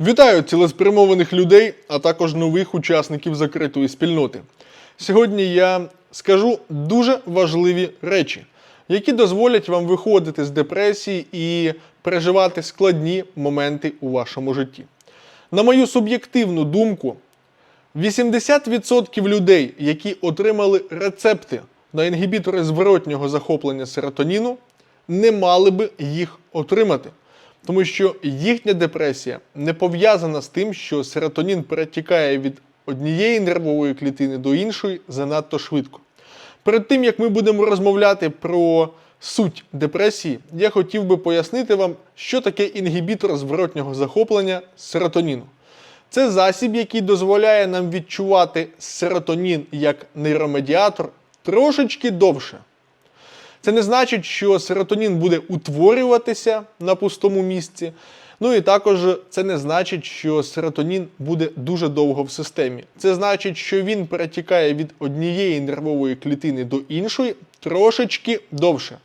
Вітаю цілеспрямованих людей, а також нових учасників закритої спільноти. Сьогодні я скажу дуже важливі речі, які дозволять вам виходити з депресії і переживати складні моменти у вашому житті. На мою суб'єктивну думку, 80% людей, які отримали рецепти на інгібітори зворотнього захоплення серотоніну, не мали би їх отримати. Тому що їхня депресія не пов'язана з тим, що серотонін перетікає від однієї нервової клітини до іншої занадто швидко. Перед тим як ми будемо розмовляти про суть депресії, я хотів би пояснити вам, що таке інгібітор зворотнього захоплення серотоніну. Це засіб, який дозволяє нам відчувати серотонін як нейромедіатор трошечки довше. Це не значить, що серотонін буде утворюватися на пустому місці. Ну і також це не значить, що серотонін буде дуже довго в системі. Це значить, що він перетікає від однієї нервової клітини до іншої трошечки довше.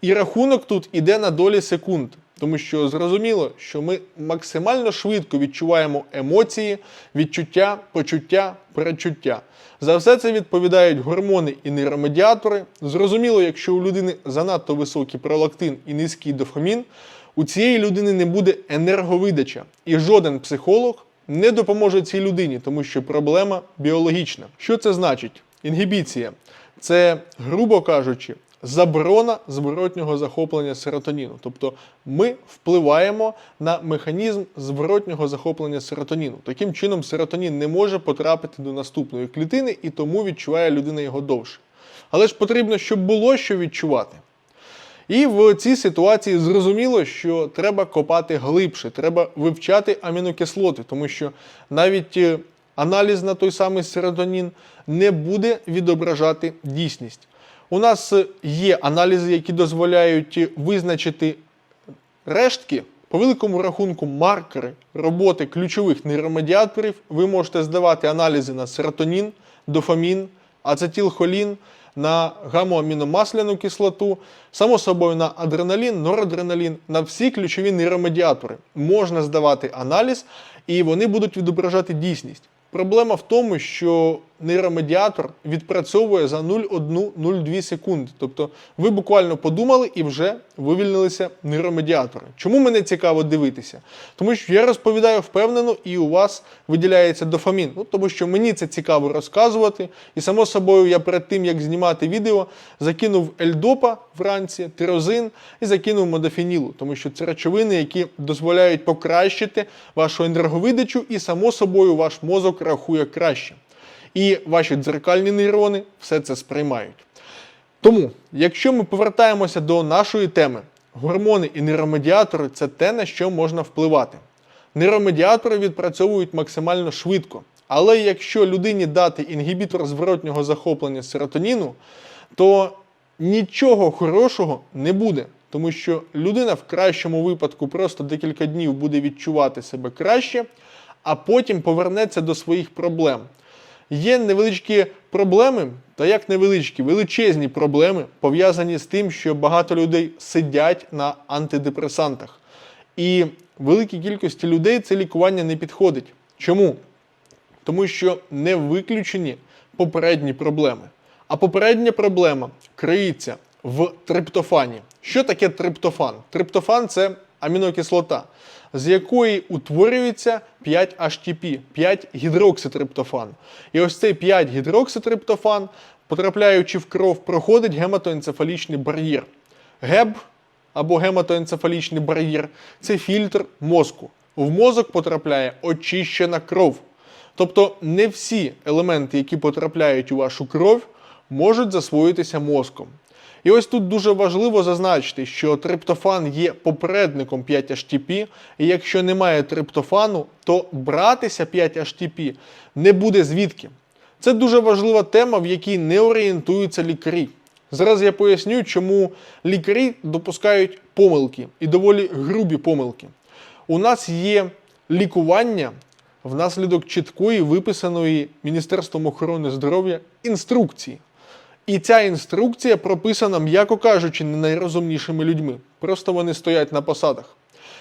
І рахунок тут іде на долі секунд, тому що зрозуміло, що ми максимально швидко відчуваємо емоції, відчуття, почуття, перечуття. За все це відповідають гормони і нейромедіатори. Зрозуміло, якщо у людини занадто високий пролактин і низький дофамін, у цієї людини не буде енерговидача, і жоден психолог не допоможе цій людині, тому що проблема біологічна. Що це значить? Інгібіція це, грубо кажучи, заборона зворотнього захоплення серотоніну. Тобто ми впливаємо на механізм зворотнього захоплення серотоніну. Таким чином, серотонін не може потрапити до наступної клітини і тому відчуває людина його довше. Але ж потрібно, щоб було що відчувати. І в цій ситуації зрозуміло, що треба копати глибше, треба вивчати амінокислоти, тому що навіть е, аналіз на той самий серотонін не буде відображати дійсність. У нас е, є аналізи, які дозволяють е, визначити рештки, по великому рахунку, маркери роботи ключових нейромедіаторів. Ви можете здавати аналізи на серотонін, дофамін, ацетилхолін, на гамоаміномасляну кислоту, само собою на адреналін, норадреналін, на всі ключові нейромедіатори. Можна здавати аналіз, і вони будуть відображати дійсність. Проблема в тому, що нейромедіатор відпрацьовує за 0,1-0,2 секунди. Тобто ви буквально подумали і вже вивільнилися нейромедіатори. Чому мене цікаво дивитися? Тому що я розповідаю впевнено, і у вас виділяється дофамін. Ну, тому що мені це цікаво розказувати. І само собою, я перед тим як знімати відео, закинув ельдопа вранці, тирозин і закинув модофінілу, тому що це речовини, які дозволяють покращити вашу енерговидачу, і само собою ваш мозок рахує краще. І ваші дзеркальні нейрони все це сприймають. Тому, якщо ми повертаємося до нашої теми, гормони і нейромедіатори це те, на що можна впливати. Нейромедіатори відпрацьовують максимально швидко. Але якщо людині дати інгібітор зворотнього захоплення серотоніну, то нічого хорошого не буде. Тому що людина в кращому випадку просто декілька днів буде відчувати себе краще, а потім повернеться до своїх проблем. Є невеличкі проблеми, та як невеличкі, величезні проблеми, пов'язані з тим, що багато людей сидять на антидепресантах. І великій кількості людей це лікування не підходить. Чому? Тому що не виключені попередні проблеми. А попередня проблема криється в триптофані. Що таке триптофан? Триптофан це амінокислота, з якої утворюється 5-HTP, 5-гідрокситриптофан. І ось цей 5-гідрокситриптофан, потрапляючи в кров, проходить гематоенцефалічний бар'єр. ГЕБ або гематоенцефалічний бар'єр це фільтр мозку. В мозок потрапляє очищена кров. Тобто не всі елементи, які потрапляють у вашу кров, можуть засвоїтися мозком. І ось тут дуже важливо зазначити, що триптофан є попередником 5-HTP, і якщо немає триптофану, то братися 5-HTP не буде звідки. Це дуже важлива тема, в якій не орієнтуються лікарі. Зараз я поясню, чому лікарі допускають помилки і доволі грубі помилки. У нас є лікування внаслідок чіткої виписаної Міністерством охорони здоров'я інструкції. І ця інструкція прописана, м'яко кажучи, не найрозумнішими людьми. Просто вони стоять на посадах.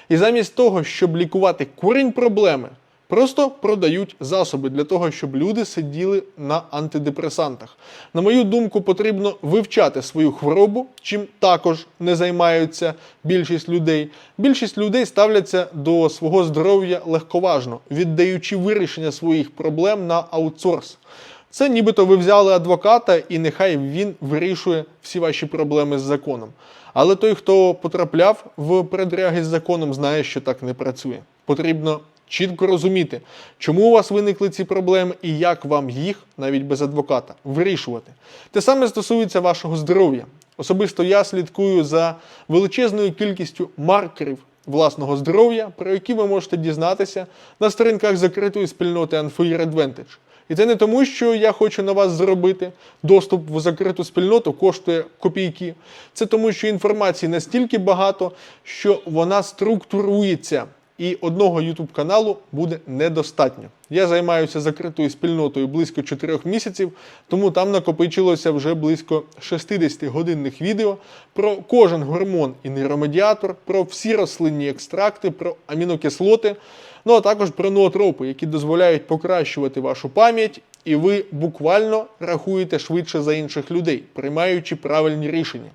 І замість того, щоб лікувати корінь проблеми, просто продають засоби для того, щоб люди сиділи на антидепресантах. На мою думку, потрібно вивчати свою хворобу, чим також не займаються більшість людей. Більшість людей ставляться до свого здоров'я легковажно, віддаючи вирішення своїх проблем на аутсорс. Це нібито ви взяли адвоката, і нехай він вирішує всі ваші проблеми з законом. Але той, хто потрапляв в передряги з законом, знає, що так не працює. Потрібно чітко розуміти, чому у вас виникли ці проблеми і як вам їх, навіть без адвоката, вирішувати. Те саме стосується вашого здоров'я. Особисто я слідкую за величезною кількістю маркерів власного здоров'я, про які ви можете дізнатися на сторінках закритої спільноти Unfair Advantage. І це не тому, що я хочу на вас зробити. Доступ в закриту спільноту коштує копійки. Це тому, що інформації настільки багато, що вона структурується. І одного YouTube каналу буде недостатньо. Я займаюся закритою спільнотою близько 4 місяців, тому там накопичилося вже близько 60 годинних відео про кожен гормон і нейромедіатор, про всі рослинні екстракти, про амінокислоти, ну а також про ноотропи, які дозволяють покращувати вашу пам'ять, і ви буквально рахуєте швидше за інших людей, приймаючи правильні рішення.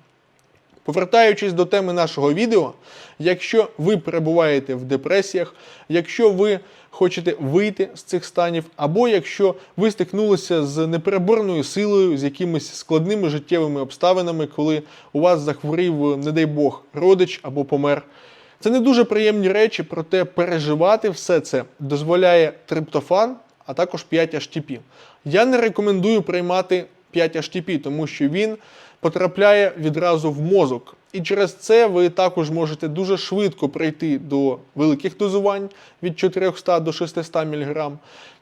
Повертаючись до теми нашого відео, якщо ви перебуваєте в депресіях, якщо ви хочете вийти з цих станів, або якщо ви стикнулися з непереборною силою, з якимись складними життєвими обставинами, коли у вас захворів, не дай Бог, родич або помер. Це не дуже приємні речі, проте переживати все це дозволяє триптофан, а також 5-HTP. Я не рекомендую приймати 5-HTP, тому що він потрапляє відразу в мозок. І через це ви також можете дуже швидко прийти до великих дозувань від 400 до 600 мг.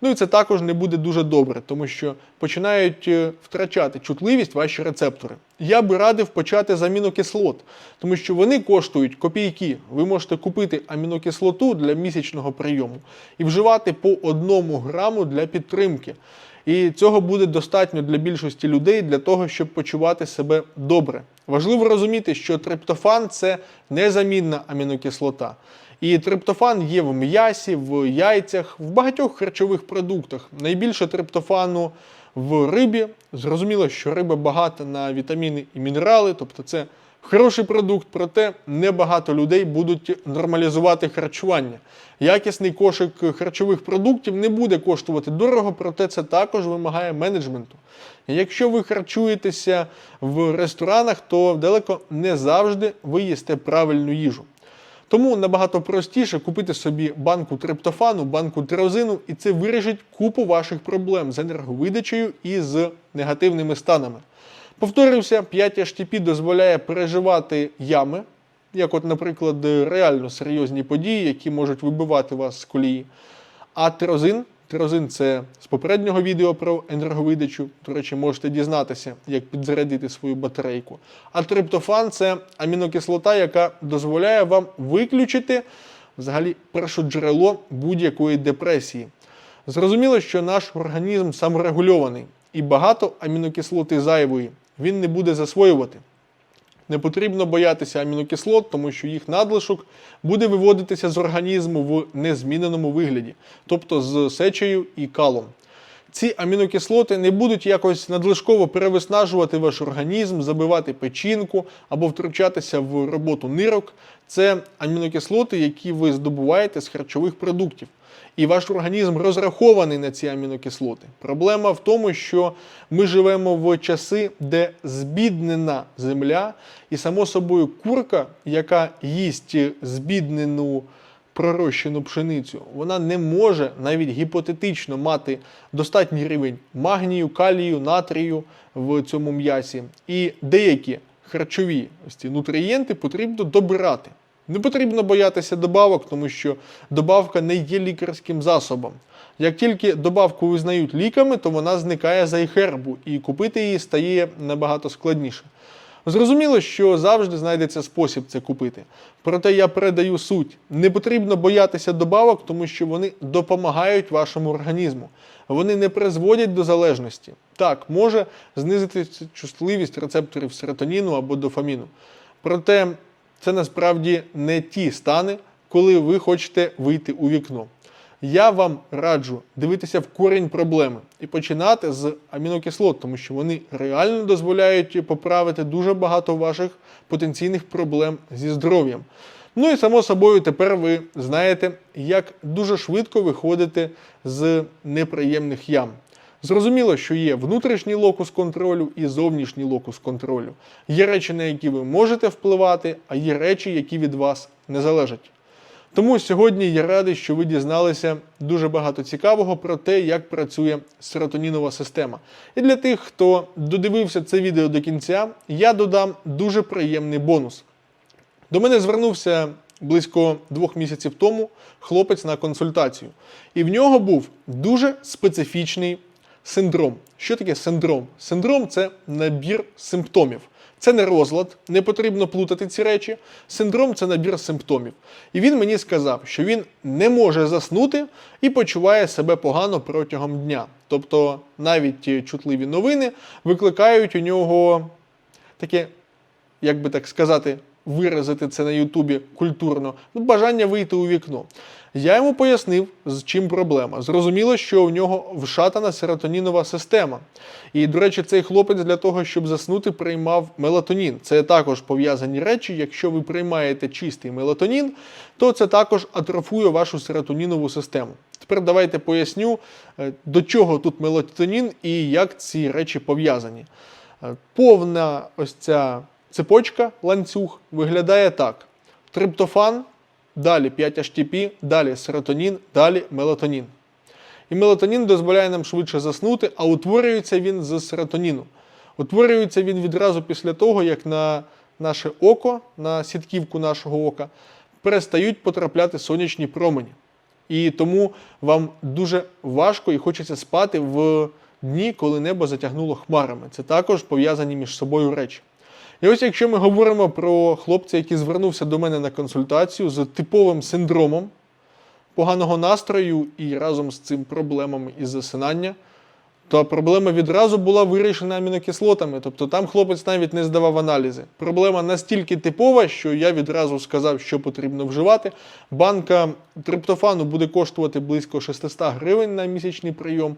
Ну і це також не буде дуже добре, тому що починають е, втрачати чутливість ваші рецептори. Я би радив почати з амінокислот, тому що вони коштують копійки. Ви можете купити амінокислоту для місячного прийому і вживати по одному граму для підтримки. І цього буде достатньо для більшості людей для того, щоб почувати себе добре. Важливо розуміти, що триптофан це незамінна амінокислота. І триптофан є в м'ясі, в яйцях, в багатьох харчових продуктах. Найбільше триптофану в рибі. Зрозуміло, що риба багата на вітаміни і мінерали, тобто це хороший продукт, проте небагато людей будуть нормалізувати харчування. Якісний кошик харчових продуктів не буде коштувати дорого, проте це також вимагає менеджменту. Якщо ви харчуєтеся в ресторанах, то далеко не завжди ви їсте правильну їжу. Тому набагато простіше купити собі банку триптофану, банку тирозину, і це вирішить купу ваших проблем з енерговидачею і з негативними станами. Повторюся, 5 HTP дозволяє переживати ями, як, от, наприклад, реально серйозні події, які можуть вибивати вас з колії. А тирозин, тирозин це з попереднього відео про енерговидачу. До речі, можете дізнатися, як підзарядити свою батарейку. А триптофан це амінокислота, яка дозволяє вам виключити взагалі перше джерело будь-якої депресії. Зрозуміло, що наш організм саморегульований і багато амінокислоти зайвої він не буде засвоювати. Не потрібно боятися амінокислот, тому що їх надлишок буде виводитися з організму в незміненому вигляді, тобто з сечею і калом. Ці амінокислоти не будуть якось надлишково перевиснажувати ваш організм, забивати печінку або втручатися в роботу нирок. Це амінокислоти, які ви здобуваєте з харчових продуктів. І ваш організм розрахований на ці амінокислоти. Проблема в тому, що ми живемо в часи, де збіднена земля, і само собою курка, яка їсть збіднену пророщену пшеницю, вона не може навіть гіпотетично мати достатній рівень магнію, калію, натрію в цьому м'ясі. І деякі харчові ці нутрієнти потрібно добирати. Не потрібно боятися добавок, тому що добавка не є лікарським засобом. Як тільки добавку визнають ліками, то вона зникає за їх гербу, і купити її стає набагато складніше. Зрозуміло, що завжди знайдеться спосіб це купити. Проте я передаю суть. Не потрібно боятися добавок, тому що вони допомагають вашому організму. Вони не призводять до залежності. Так, може знизити чутливість рецепторів серотоніну або дофаміну. Проте це насправді не ті стани, коли ви хочете вийти у вікно. Я вам раджу дивитися в корінь проблеми і починати з амінокислот, тому що вони реально дозволяють поправити дуже багато ваших потенційних проблем зі здоров'ям. Ну і само собою, тепер ви знаєте, як дуже швидко виходити з неприємних ям. Зрозуміло, що є внутрішній локус контролю і зовнішній локус контролю. Є речі, на які ви можете впливати, а є речі, які від вас не залежать. Тому сьогодні я радий, що ви дізналися дуже багато цікавого про те, як працює серотонінова система. І для тих, хто додивився це відео до кінця, я додам дуже приємний бонус. До мене звернувся близько двох місяців тому хлопець на консультацію, і в нього був дуже специфічний синдром. Що таке синдром? Синдром це набір симптомів. Це не розлад, не потрібно плутати ці речі. Синдром це набір симптомів. І він мені сказав, що він не може заснути і почуває себе погано протягом дня. Тобто навіть ті чутливі новини викликають у нього таке, як би так сказати, виразити це на Ютубі культурно, бажання вийти у вікно. Я йому пояснив, з чим проблема. Зрозуміло, що у нього вшатана серотонінова система. І, до речі, цей хлопець для того, щоб заснути, приймав мелатонін. Це також пов'язані речі. Якщо ви приймаєте чистий мелатонін, то це також атрофує вашу серотонінову систему. Тепер давайте поясню, е, до чого тут мелатонін і як ці речі пов'язані. Е, Повна ось ця цепочка, ланцюг виглядає так: триптофан, далі 5-HTP, далі серотонін, далі мелатонін. І мелатонін дозволяє нам швидше заснути, а утворюється він з серотоніну. Утворюється він відразу після того, як на наше око, на сітківку нашого ока, перестають потрапляти сонячні промені. І тому вам дуже важко і хочеться спати в дні, коли небо затягнуло хмарами. Це також пов'язані між собою речі. І ось якщо ми говоримо про хлопця, який звернувся до мене на консультацію з типовим синдромом поганого настрою і разом з цим проблемами із засинання, то проблема відразу була вирішена амінокислотами. Тобто там хлопець навіть не здавав аналізи. Проблема настільки типова, що я відразу сказав, що потрібно вживати. Банка триптофану буде коштувати близько 600 гривень на місячний прийом.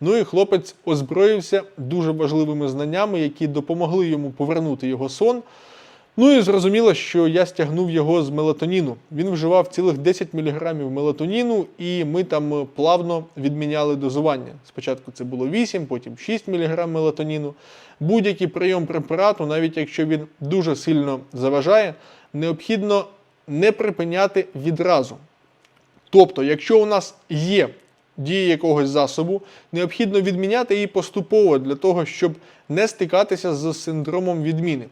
Ну і хлопець озброївся дуже важливими знаннями, які допомогли йому повернути його сон. Ну і зрозуміло, що я стягнув його з мелатоніну. Він вживав цілих 10 мг мелатоніну, і ми там плавно відміняли дозування. Спочатку це було 8, потім 6 мг мелатоніну. Будь-який прийом препарату, навіть якщо він дуже сильно заважає, необхідно не припиняти відразу. Тобто, якщо у нас є дія якогось засобу, необхідно відміняти її поступово для того, щоб не стикатися з синдромом відміни.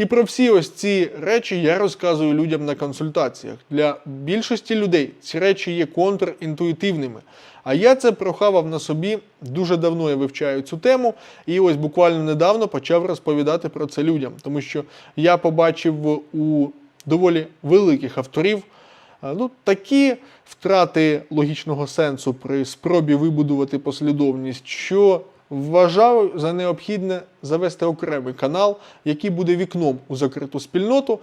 І про всі ось ці речі я розказую людям на консультаціях. Для більшості людей ці речі є контрінтуїтивними. А я це прохавав на собі дуже давно я вивчаю цю тему, і ось буквально недавно почав розповідати про це людям, тому що я побачив у доволі великих авторів. Ну, такі втрати логічного сенсу при спробі вибудувати послідовність, що вважав за необхідне завести окремий канал, який буде вікном у закриту спільноту,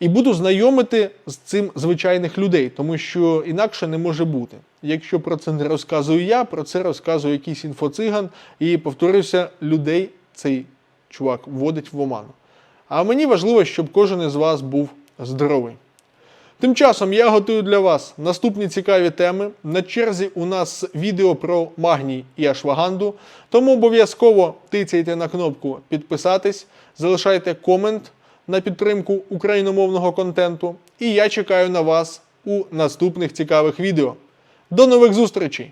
і буду знайомити з цим звичайних людей, тому що інакше не може бути. Якщо про це не розказую я, про це розказує якийсь інфоциган, і повторюся, людей цей чувак вводить в оману. А мені важливо, щоб кожен із вас був здоровий. Тим часом я готую для вас наступні цікаві теми. На черзі у нас відео про магній і ашваганду. Тому обов'язково тицяйте на кнопку підписатись, залишайте комент на підтримку україномовного контенту. І я чекаю на вас у наступних цікавих відео. До нових зустрічей!